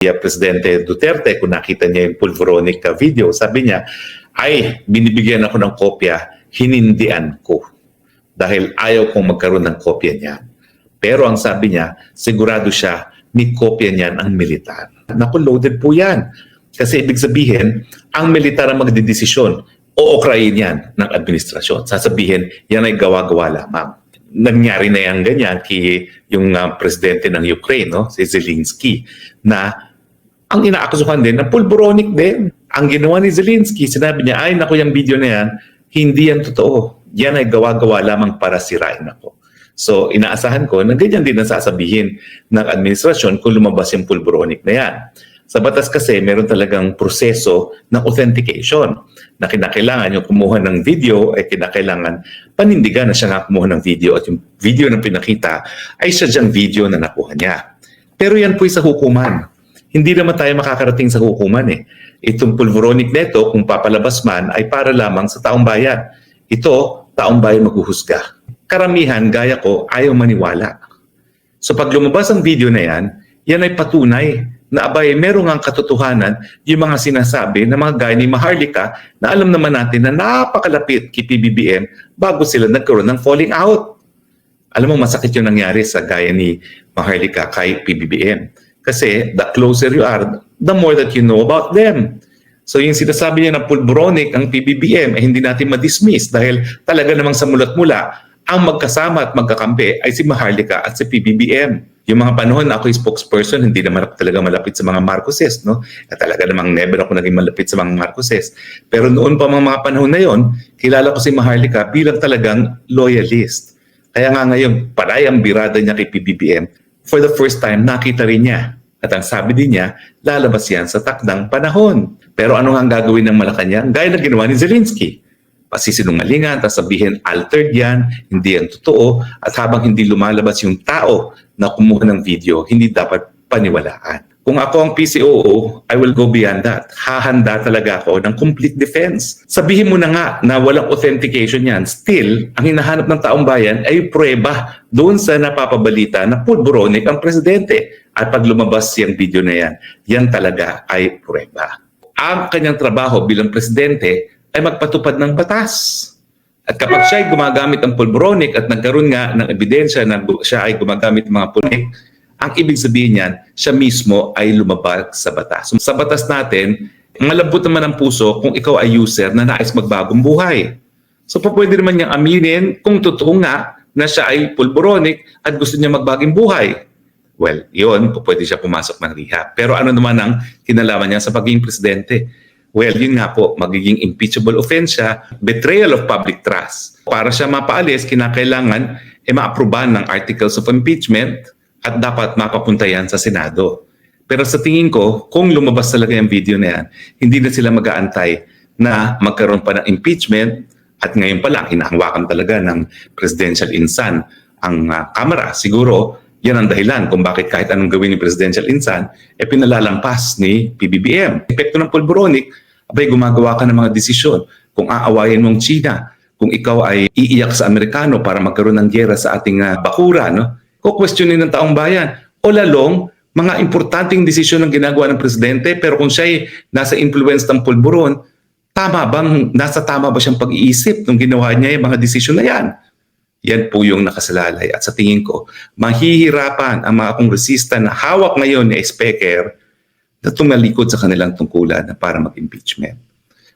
uh, Presidente Duterte, kung nakita niya yung pulveronic uh, video, sabi niya, ay, binibigyan ako ng kopya, hinindian ko. Dahil ayaw kong magkaroon ng kopya niya. Pero ang sabi niya, sigurado siya, may kopya niyan ang militar. Naku, loaded po yan. Kasi ibig sabihin, ang militar ang magdidesisyon o okrayin yan ng administrasyon. Sasabihin, yan ay gawa-gawa lamang. Nangyari na yan ganyan kay yung uh, presidente ng Ukraine, no? si Zelensky, na ang inaakusuhan din na pulboronic din. Ang ginawa ni Zelensky, sinabi niya, ay naku yung video na yan, hindi yan totoo. Yan ay gawa-gawa lamang para sirain ako. So inaasahan ko na ganyan din ang sasabihin ng administrasyon kung lumabas yung pulboronic na yan. Sa batas kasi, meron talagang proseso ng authentication na kinakailangan yung kumuha ng video ay kinakailangan panindigan na siya nga kumuha ng video at yung video na pinakita ay siya diyang video na nakuha niya. Pero yan po sa hukuman. Hindi naman tayo makakarating sa hukuman eh. Itong pulveronic neto, kung papalabas man, ay para lamang sa taong bayan. Ito, taong bayan maghuhusga. Karamihan, gaya ko, ayaw maniwala. So pag lumabas ang video na yan, yan ay patunay na abay, merong ang katotohanan yung mga sinasabi ng mga gaya ni Maharlika na alam naman natin na napakalapit kay PBBM bago sila nagkaroon ng falling out. Alam mo, masakit yung nangyari sa gaya ni Maharlika kay PBBM. Kasi the closer you are, the more that you know about them. So yung sinasabi niya na pulboronic ang PBBM ay hindi natin ma-dismiss dahil talaga namang sa mulat mula ang magkasama at magkakampi ay si Maharlika at si PBBM. Yung mga panahon na ako yung spokesperson, hindi naman ako talaga malapit sa mga Marcoses. No? At talaga namang never ako naging malapit sa mga Marcoses. Pero noon pa mga, mga panahon na yon, kilala ko si Maharlika bilang talagang loyalist. Kaya nga ngayon, palay ang birada niya kay PBBM. For the first time, nakita rin niya. At ang sabi din niya, lalabas yan sa takdang panahon. Pero ano ang gagawin ng Malacanang? Gaya na ginawa ni Zelensky pasisinungalingan, tapos sabihin altered yan, hindi yan totoo, at habang hindi lumalabas yung tao na kumuha ng video, hindi dapat paniwalaan. Kung ako ang PCOO, I will go beyond that. Hahanda talaga ako ng complete defense. Sabihin mo na nga na walang authentication yan. Still, ang hinahanap ng taong bayan ay prueba doon sa napapabalita na pulboronic ang presidente. At pag lumabas yung video na yan, yan talaga ay prueba. Ang kanyang trabaho bilang presidente ay magpatupad ng batas. At kapag siya ay gumagamit ng pulboronic at nagkaroon nga ng ebidensya na siya ay gumagamit ng mga pulboronic, ang ibig sabihin niyan, siya mismo ay lumabag sa batas. Sa batas natin, malambot naman ang puso kung ikaw ay user na nais magbagong buhay. So pwede naman niyang aminin kung totoo nga na siya ay pulboronic at gusto niya magbagong buhay. Well, yun, pwede siya pumasok ng rehab. Pero ano naman ang kinalaman niya sa pagiging presidente? Well, yun nga po, magiging impeachable offense siya, betrayal of public trust. Para siya mapaalis, kinakailangan e maaprobahan ng articles of impeachment at dapat mapapunta yan sa Senado. Pero sa tingin ko, kung lumabas talaga yung video na yan, hindi na sila mag-aantay na magkaroon pa ng impeachment at ngayon pa lang, hinahangwakan talaga ng presidential insan ang uh, Kamara. Siguro, yan ang dahilan kung bakit kahit anong gawin ni Presidential Insan, eh pinalalampas ni PBBM. Epekto ng pulboronic, abay gumagawa ka ng mga desisyon. Kung aawayin mong China, kung ikaw ay iiyak sa Amerikano para magkaroon ng gyera sa ating uh, bakura, no? Kukwestiyonin ng taong bayan. O lalong, mga importanteng desisyon ang ginagawa ng presidente, pero kung siya nasa influence ng pulburon, tama bang, nasa tama ba siyang pag-iisip nung ginawa niya yung mga desisyon na yan? Yan po yung nakasalalay. At sa tingin ko, mahihirapan ang mga kongresista na hawak ngayon ni Speaker na tumalikod sa kanilang tungkulan na para mag-impeachment.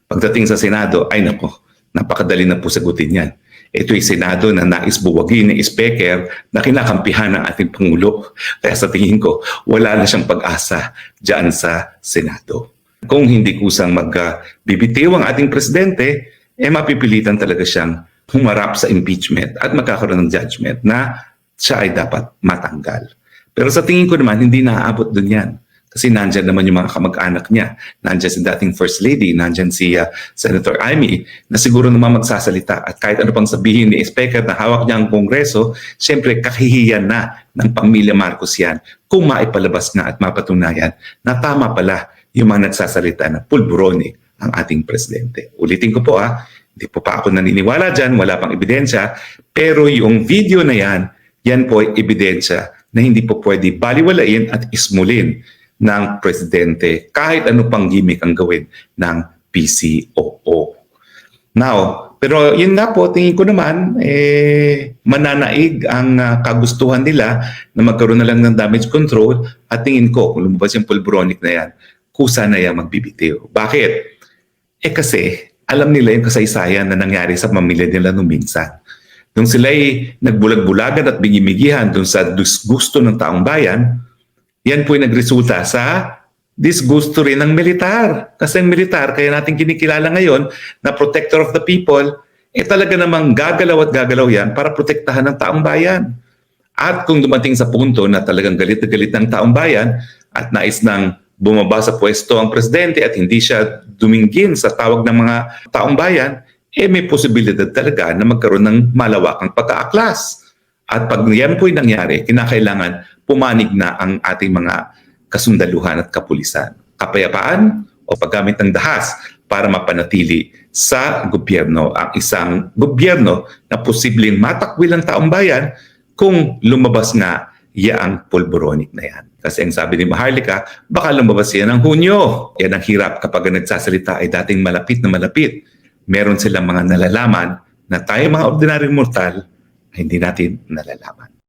Pagdating sa Senado, ay nako, napakadali na po sagutin yan. Ito'y Senado na nais buwagin ni Speaker na kinakampihan ng ating Pangulo. Kaya sa tingin ko, wala na siyang pag-asa dyan sa Senado. Kung hindi kusang magbibitiw ang ating Presidente, eh mapipilitan talaga siyang humarap sa impeachment at magkakaroon ng judgment na siya ay dapat matanggal. Pero sa tingin ko naman, hindi naaabot dun yan. Kasi nandyan naman yung mga kamag-anak niya. Nandyan si dating First Lady, nandyan si uh, Senator Amy, na siguro naman magsasalita. At kahit ano pang sabihin ni Speaker na hawak niya ang Kongreso, siyempre kahihiyan na ng pamilya Marcos yan kung maipalabas nga at mapatunayan na tama pala yung mga nagsasalita na pulburonic ang ating presidente. Ulitin ko po ah, hindi po pa ako naniniwala dyan, wala pang ebidensya, pero yung video na yan, yan po ay ebidensya na hindi po pwede baliwalain at ismulin ng presidente kahit ano pang gimmick ang gawin ng PCOO. Now, pero yun nga po, tingin ko naman, eh, mananaig ang ah, kagustuhan nila na magkaroon na lang ng damage control at tingin ko, kung lumabas yung pulbronic na yan, kusa na yan magbibitiw. Bakit? Eh kasi, alam nila yung kasaysayan na nangyari sa pamilya nila nung minsan. Nung sila'y nagbulag-bulagan at bingimigihan dun sa disgusto ng taong bayan, yan po yung nagresulta sa disgusto rin ng militar. Kasi ang militar, kaya natin kinikilala ngayon na protector of the people, eh talaga namang gagalaw at gagalaw yan para protektahan ng taong bayan. At kung dumating sa punto na talagang galit na galit ng taong bayan at nais nang bumaba sa pwesto ang presidente at hindi siya dumingin sa tawag ng mga taong bayan, eh may posibilidad talaga na magkaroon ng malawakang pagkaaklas. At pag yan po'y nangyari, kinakailangan pumanig na ang ating mga kasundaluhan at kapulisan. Kapayapaan o paggamit ng dahas para mapanatili sa gobyerno ang isang gobyerno na posibleng matakwil ang taong bayan kung lumabas nga yaang pulboronic na yan. Kasi ang sabi ni Maharlika, baka lumabas yan ng Hunyo. Yan ang hirap kapag nagsasalita ay dating malapit na malapit. Meron silang mga nalalaman na tayo mga ordinaryong mortal hindi natin nalalaman.